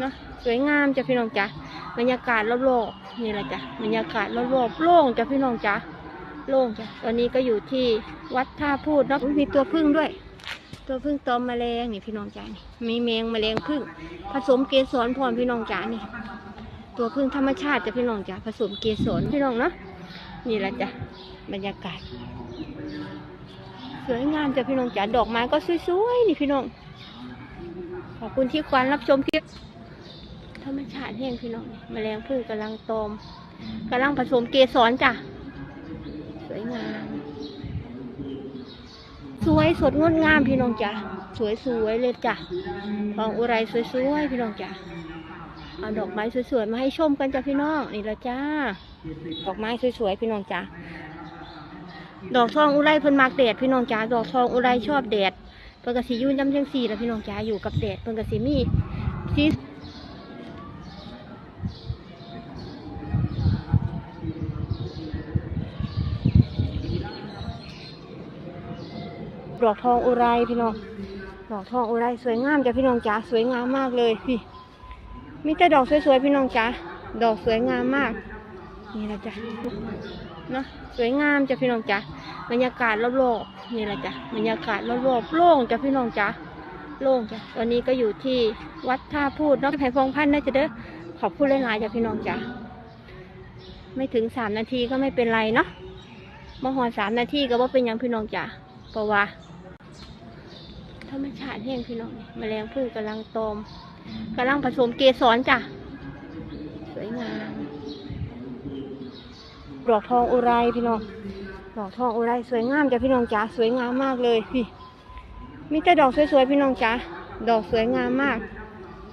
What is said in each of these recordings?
เนาะสวยงามจ้ะพี่น้องจ้ะบรรยากาศรอบๆนี่แหละจ้ะบรรยากาศรอบๆโล่งจ้ะพี่น้องจ้ะโล่งจ้ะตอนนี้ก็อยู่ที่วัดท่าพูดเนาะมีตัวพึ่งด้วย ตัวพึ่งตอมแมลงนี่พี่น้องจ๋านี่มีแมงแมลงพึ่ง ผสมเกสรพรพี่น้องจ๋านี่ ตัวพึ่งธรรมชาติจ้ะพี่น้องจ๋าผสมเกสรพี่น้องเนาะนี่แหละจ้ะบรรยากาศ สวยงามจ้ะพี่น้องจ๋าดอกไม้ก็สวยๆนี่พี่น้องขอบคุณที่ควานรับชมคลิป ธรรมชาติแห้งพี่น้องแมลงพึ่งกำลังตอมกำลังผสมเกสรจ้ะ สวยงาม สวยสดงดงามพี่น้องจ๋าสวยสวยเลยจ้ะทองอุไรสวยๆพี่น้องจ๋าเอาดอกไม้สวยๆมาให้ชมกันจ้ะพี่น้องนี่ละจ้า ดอกไม้สวยๆพี่น้องจ๋าดอกทองอุไรเพิ่นมักแดดพี่น้องจ๋าดอกทองอุไรชอบแดดเพิ่นก็สิยุ่นจำจังสีแล้วพี่น้องจ๋าอยู่กับแดดเพิ่นก็สิมีสี ดอกทองอุไรพี่น้อง ดอกทองอุไรสวยงามจ้ะพี่น้องจ๋าสวยงามมากเลยพี่มีแต่ดอกสวยๆพี่น้องจ๋าดอกสวยงามมากนี่แหละจ้ะเนาะสวยงามจ้ะพี่น้องจ๋าบรรยากาศรอบๆนี่แหละจ้ะบรรยากาศรอบๆโล่งจ้ะพี่น้องจ๋าโล่งจ้ะตอนนี้ก็อยู่ที่วัดท่าพูดเนาะไผ่พงพันธ์นะจ๊ะเด้อขอบคุณหลายๆจ้ะพี่น้องจ๋าไม่ถึงสามนาทีก็ไม่เป็นไรเนาะมาหอสามนาทีก็ว่าเป็นยังพี่น้องจ๋าเพราะว่า ธรรมชาติแห้งพี่น้องแมลงพึ่งกำลังตอมกำลังผสมเกสรจ้ะ สวยงาม ดอกทองอุไรพี่น้อง ดอกทองอุไรสวยงามจ้ะพี่น้องจ๋าสวยงามมากเลยพี่ มีแต่ดอกสวยๆพี่น้องจ๋าดอกสวยงามมาก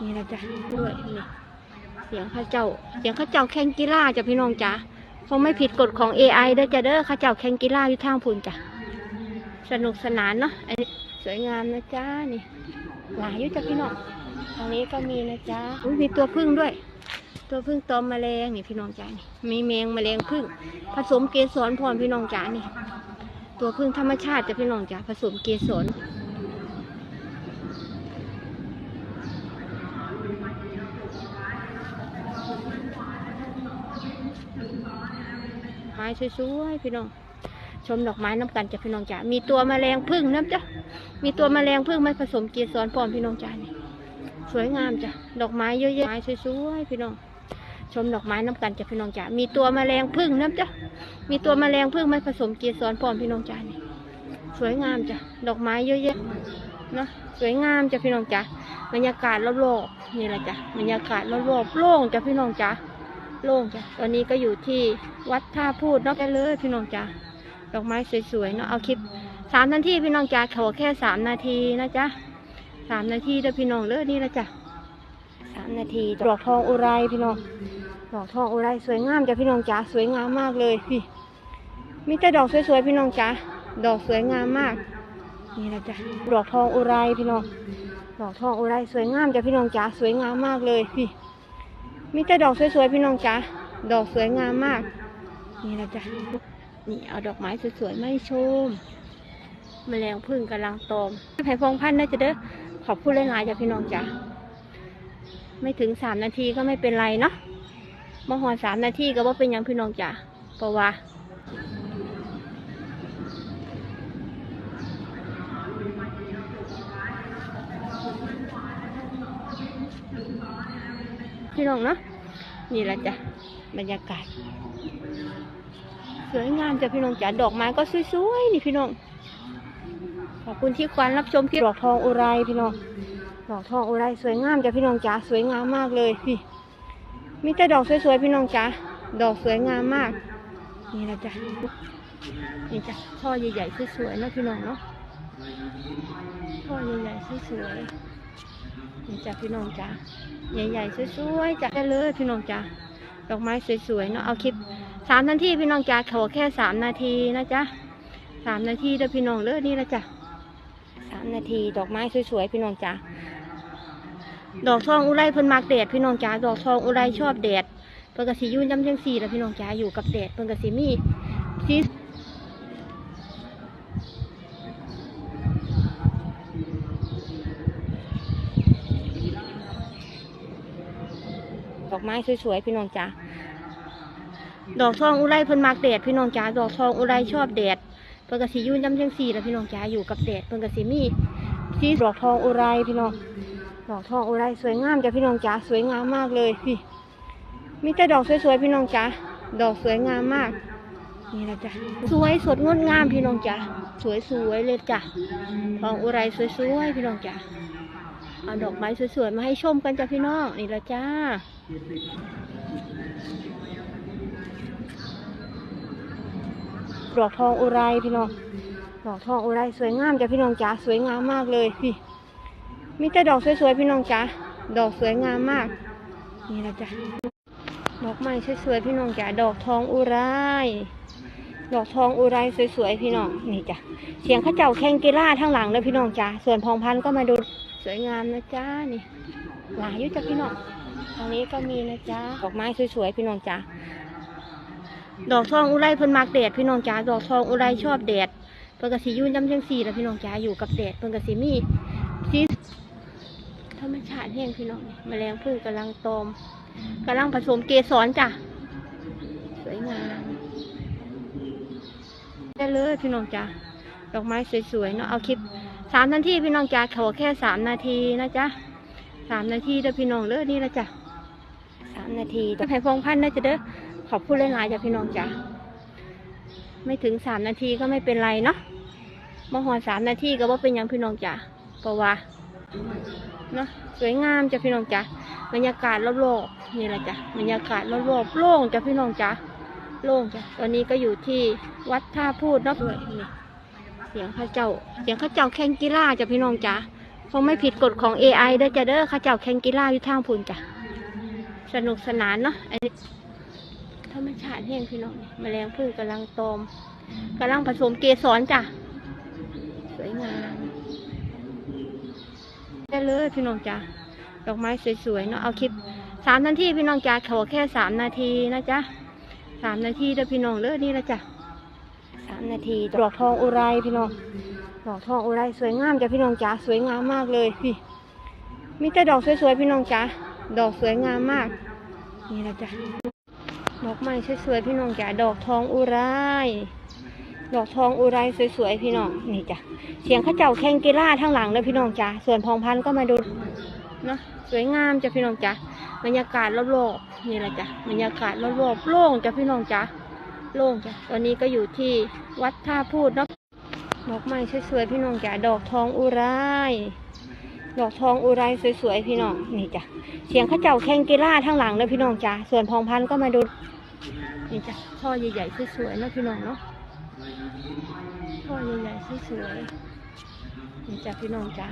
นี่นะจ๊ะด้วยนี่เสียงข้าเจ้า เสียงข้าเจ้าแข่งกีฬาจ้ะพี่น้องจ๋าคงไม่ผิดกฎของ AI เด้อจ้ะเด้อข้าเจ้าแข่งกีฬาอยู่ทางพุ่นจ้ะ สนุกสนานเนาะอันนี้ส วยงามนะจ๊ะนี่หลายยู่จ้ะพี่น้องทางนี้ก็มีนะจ๊ะมีตัวพึ่งด้วย ตัวพึ่งตอมแมลงนี่พี่น้องจ๋านี่มีแมงแมลงพึ่ง ผสมเกสรพรพี่น้องจ๋านี่ ตัวพึ่งธรรมชาติจ้ะพี่น้องจ๋าผสมเกสรไม้สวยๆพี่น้อง ชมดอกไม้น้ำกันจ้ะพี่น้องจ๋ามีตัวแมลงพึ่งน้ำจ้ะมีตัวแมลงพึ่งมาผสมเกสรพร้อมพี่น้องจ๋านี่สวยงามจ้ะดอกไม้เยอะแยะไม้สวยๆพี่น้อง ชมดอกไม้น้ำกันจ้ะพี่น้องจ๋ามีตัวแมลงพึ่งน้ำจ้ะมีตัวแมลงพึ่งมาผสมเกสรพร้อมพี่น้องจ๋านี่สวยงามจ้ะดอกไม้เยอะแยะเนาะสวยงามจ้ะพี่น้องจ๋าบรรยากาศรอบๆนี่แหละจ้ะบรรยากาศรอบๆโล่งจ้ะพี่น้องจ๋าโล่งจ้ะตอนนี้ก็อยู่ที่วัดท่าพูดนาะแกเลยพี่น้องจ๋า ดอกไม้สวยๆเนาะเอาคลิปสามนาทีพี่น้องจ๋าขอแค่สามนาทีนะจ๊ะสามนาทีเด้อพี่น้องเลยนี่ละจ้ะสามนาทีดอกทองอุไรพี่น้องดอกทองอุไรสวยงามจ้ะพี่น้องจ๋าสวยงามมากเลยพี่มีแต่ดอกสวยๆพี่น้องจ๋าดอกสวยงามมาก นี่นะจ๊ะดอกทองอุไรพี่น้องดอกทองอุไรสวยงามจ้ะพี่น้องจ๋าสวยงามมากเลยพี่มีแต่ดอกสวยๆพี่น้องจ๋าดอกสวยงามมาก นี่นะจ๊ะ นี่เอาดอกไม้สวยๆไมาให้ชมแมลงพึ่งกำลังตอมไผ่พงพันธ์นะจะเด้อขอบคุณหลายๆจ้ะพี่น้องจ๋าไม่ถึงสามนาทีก็ไม่เป็นไรเนาะมาหอสามนาทีก็ว่าเป็นยังพี่น้องจ๋าเพราะว่าพี่น้องเนาะนี่แหละจ้ะบรรยากาศ สวยงามจ้ะพี่น้องจ๋าดอกไม้ก็สวยๆนี่พี่น้องขอบคุณที่ควานรับชมคลิปดอกทองอุไรพี่น้องดอกทองอุไรสวยงามจ้ะพี่น้องจ๋าสวยงามมากเลยพี่มีแต่ดอกสวยๆพี่น้องจ๋าดอกสวยงามมาก นี่นะจ๊ะนี่จ้ะช่อใหญ่ๆสวยๆนะพี่น้องเนาะช่อใหญ่ๆสวยๆนี่จ้ะพี่น้องจ๋าใหญ่ๆสวยๆจ้ะได้เลยพี่น้องจ๋าดอกไม้สวยๆเนาะเอาคลิป สามนาทีพี่น้องจ๋าขอแค่สามนาทีนะจ๊ะสามนาทีเด้อพี่น้องเลยนี่ละจ้ะสามนาทีดอกไม้สวยๆพี่น้องจ๋าดอกทองอุไรเพิ่นมักแดดพี่น้องจ๋าดอกทองอุไรชอบแดดเพิ่นก็สิอยุ่นจำจังสีแล้วพี่น้องจ๋าอยู่กับแดดเพิ่นก็สิมีสีดอกไม้สวยๆพี่น้องจ๋า ดอกทองอุไรเพิ่นมักแดดพี่น้องจ๋าดอกทองอุไรชอบแดดเพิ่นก็สิอยุ่นจำจังสีแล้วพี่น้องจ๋าอยู่กับแดดเพิ่นก็สิมีสีดอกทองอุไรพี่น้องดอกทองอุไรสวยงามจ้ะพี่น้องจ๋าสวยงามมากเลยพี่มีแต่ดอกสวยๆพี่น้องจ๋าดอกสวยงามมากนี่นะจ๊ะสวยสดงดงามพี่น้องจ๋าสวยสวยๆเลยจ้ะทองอุไรสวยๆพี่น้องจ๋าเอาดอกไม้สวยๆมาให้ชมกันจ้ะพี่น้องนี่ละจ้า ดอกทองอุไรพี่น้อง ดอกทองอุไรสวยงามจ้ะพี่น้องจ๋าสวยงามมากเลยพี่ มีแต่ดอกสวยๆพี่น้องจ๋าดอกสวยงามมาก นี่ละจ้ะดอกไม้สวยๆพี่น้องจ๋าดอกทองอุไรดอกทองอุไรสวยๆพี่น้องนี่จ้ะเสียงข้าเจ้าแข่งกีฬาทั้งหลังเลยพี่น้องจ้าส่วนพองพันธุ์ก็มาดูสวยงามนะจ้านี่หลายยู่จ้ะพี่น้องทางนี้ก็มีนะจ้าดอกไม้สวยๆพี่น้องจ้า ดอกทองอุไรเพิ่นมักแดดพี่น้องจ้าดอกทองอุไรชอบแดดเพิ่นก็สิยุ่นจำจังสีแล้วพี่น้องจ้าอยู่กับแดดเพิ่นก็สิมีสีธรรมชาติแห้งพี่น้องแมลงพึ่งกำลังตอมกำลังผสมเกสรจ้ะสวยงามได้เลยพี่น้องจ๋าดอกไม้สวยๆเนาะเอาคลิปสามนาทีพี่น้องจ๋าขอแค่สามนาทีนะจ๊ะสามนาทีเด้อพี่น้องเด้อนี่ละจ้ะสามนาทีจะให้พงพันธุ์นะจ๊ะเด้อ ขอบคุณหลายๆจ้ะพี่น้องจ๋าไม่ถึงสามนาทีก็ไม่เป็นไรเนาะมาหอสามนาทีก็ว่าเป็นยังพี่น้องจ๋าเพราะว่าเนาะสวยงามจ้ะพี่น้องจ๋าบรรยากาศรอบๆนี่แหละจ้ะบรรยากาศรอบๆโล่งจ้ะพี่น้องจ๋าโล่งจ้ะตอนนี้ก็อยู่ที่วัดท่าพูดเนาะด้วยนี่เสียงข้าเจ้า เสียงข้าเจ้าแข่งกีฬาจ้ะพี่น้องจ้ะคงไม่ผิดกฎของ AI เด้อจ้ะเด้อข้าเจ้าแข่งกีฬาอยู่ทางพูนจ้ะสนุกสนานเนาะอันนี้ ธรรมชาติแห้งพี่น้องแมลงพึ่งกำลังตอมกำลังผสมเกสรจ้ะสวยงามได้เลยพี่น้องจ้ะดอกไม้สวยๆเนาะเอาคลิปสามนาทีพี่น้องจ้ะขอแค่สามนาทีนะจ๊ะสามนาทีเด้อพี่น้องเด้อนี่ละจ้ะสามนาทีดอกทองอุไรพี่น้องดอกทองอุไรสวยงามจ้ะพี่น้องจ๋าสวยงามมากเลยพี่มีแต่ดอกสวยๆพี่น้องจ๋าดอกสวยงามมากนี่ละจ้ะ ดอกไม้สวยๆพี่น้องจ๋าดอกทองอุไรดอกทองอุไรสวยๆพี่น้องนี่จ้ะเสียงข้าเจ้าแข่งกีฬาทั้งหลังเลยพี่น้องจ๋าส่วนพองพันธุ์ก็มาดูเนาะสวยงามจ้ะพี่น้องจ๋าบรรยากาศรอบๆนี่แหละจ้ะบรรยากาศรอบๆโล่งจ้ะพี่น้องจ้ะโล่งจ้ะตอนนี้ก็อยู่ที่วัดท่าพูดเนาะดอกไม้สวยๆพี่น้องจ้ะดอกทองอุไร ดอกทองอุไรสวยๆพี่น้องนี่จ้ะเสียงข้าเจ้าแข่งกีฬาทั้งหลังเลยพี่น้องจ้ะส่วนพองพันก็มาดูนี่จ้ะช่อใหญ่ๆสวยๆนะพี่น้องเนาะช่อใหญ่ๆสวยๆนี่จ้ะพี่น้องจ้ะ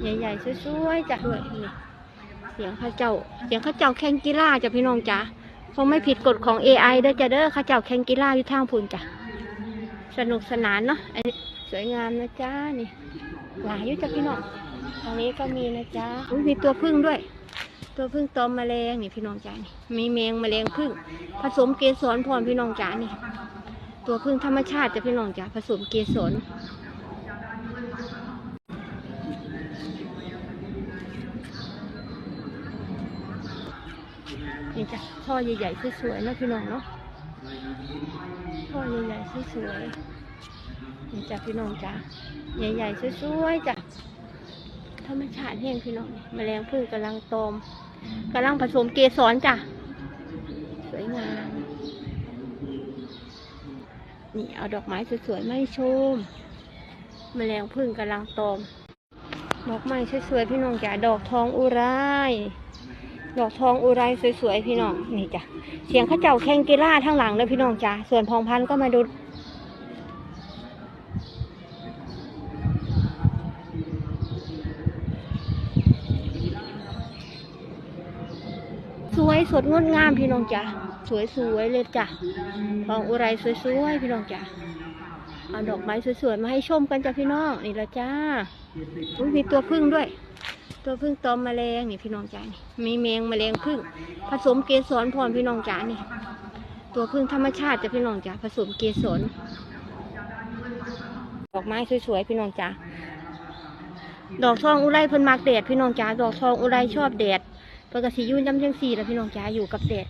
ใหญ่ๆสวยๆจ้ะด้วยนี่เสียงข้าเจ้า เสียงข้าเจ้าแข่งกีฬาจ้ะพี่น้องจ้ะคงไม่ผิดกฎของ AI เด้อจ้ะเด้อข้าเจ้าแข่งกีฬาอยู่ทางพูนจ้ะสนุกสนานเนาะอันนี้สวยงามนะจ้านี่หลายอยู่จ้ะพี่น้อง ทางนี้ก็มีนะจ้าอุ๊ยมีตัวพึ่งด้วย ตัวพึ่งตอมแมลงนี่พี่น้องจ้านี่มีแมงแมลงพึ่ง ผสมเกสรพรพี่น้องจ้านี่ ตัวพึ่งธรรมชาติจะพี่น้องจ้าผสมเกสรนี่จ้ะช่อใหญ่ๆสวยๆนะพี่น้องเนาะช่อใหญ่ๆสวยๆนี่จ้ะพี่น้องจ้ะใหญ่ๆสวยๆจ้ะ ธรรมชาติแห้งพี่น้องแมลงพึ่งกำลังตอมกำลังผสมเกสรจ้ะ สวยงาม นี่เอาดอกไม้สวยๆมาให้ชม แมลงพึ่งกำลังตอม ดอกไม้สวยๆพี่น้องจ้ะ ดอกทองอุไร ดอกทองอุไรสวยๆพี่น้อง นี่จ้ะ เสียงข้าเจ้าแข่งกีฬาทั้งหลังเลยพี่น้องจ้ะ ส่วนพองพันธุ์ก็มาดู สดงดงามพี่น้องจ้ะสวยๆเลยจ้ะทองอุไรสวยๆพี่น้องจ้ะเอาดอกไม้สวยๆมาให้ชมกันจ้ะพี่น้องนี่ละจ้ามีตัวพึ่งด้วย ตัวพึ่งตอมแมลงนี่พี่น้องจ๋านี่มีแมงแมลงพึ่ง ผสมเกสรพรพี่น้องจ๋านี่ ตัวพึ่งธรรมชาติจ้ะพี่น้องจ๋าผสมเกสรดอกไม้สวยๆพี่น้องจ๋าดอกทองอุไรเพิ่นมักแดดพี่น้องจ๋าดอกทองอุไรชอบแดด เพิ่นปกติยุ่นจำจังสี่แล้วพี่น้องจ๋าอยู่กับแดด